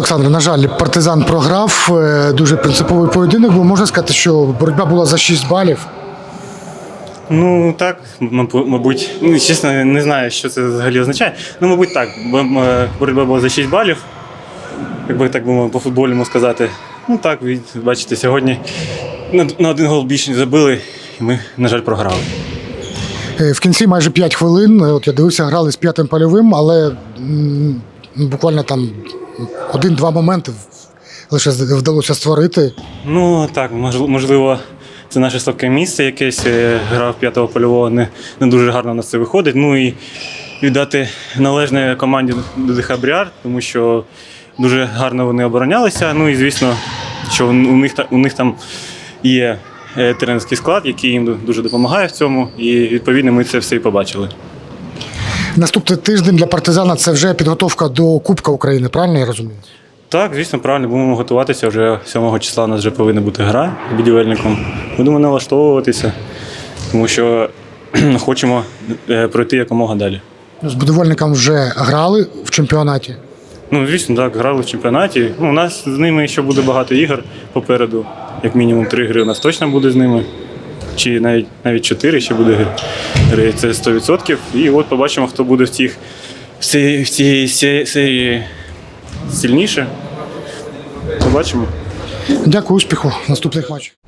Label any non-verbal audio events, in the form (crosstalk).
Олександр, на жаль, партизан програв. Е, Дуже принциповий поєдинок, бо можна сказати, що боротьба була за 6 балів. Ну так, мабуть, ну чесно, не знаю, що це взагалі означає. Ну, мабуть, так. Боротьба була за 6 балів, якби так би по футбольному сказати. Ну так, бачите, сьогодні на, один гол більше не забили, і ми, на жаль, програли. Е, В кінці майже 5 хвилин. е, От я дивився, грали з п'ятим польовим, але м, буквально там один-два моменти лише вдалося створити. Ну так, можливо, це наше слабке місце якесь. е, Гра в п'ятого польового не, не дуже гарно на це виходить. Ну і віддати належне команді ДДХ Бріар, тому що дуже гарно вони оборонялися. Ну і звісно, що у них, у них там є е, тренерський склад, який їм дуже допомагає в цьому. І відповідно ми це все і побачили. Наступний тиждень для партизана це вже підготовка до Кубка України, правильно я розумію? Так, звісно, правильно, будемо готуватися. Вже 7 числа у нас вже повинна бути гра будівельником. Будемо налаштовуватися, тому що (clears throat) хочемо е, пройти якомога далі. З будівельником вже грали в чемпіонаті. Ну, звісно, так, грали в чемпіонаті. Ну, у нас з ними ще буде багато ігор попереду. Як мінімум три гри у нас точно буде з ними. Чи навіть навіть 4 ще буде. Це 100%. І от побачимо, хто буде в цих в цій, серії сильніше. Побачимо. Дякую, успіху. Наступних матчів.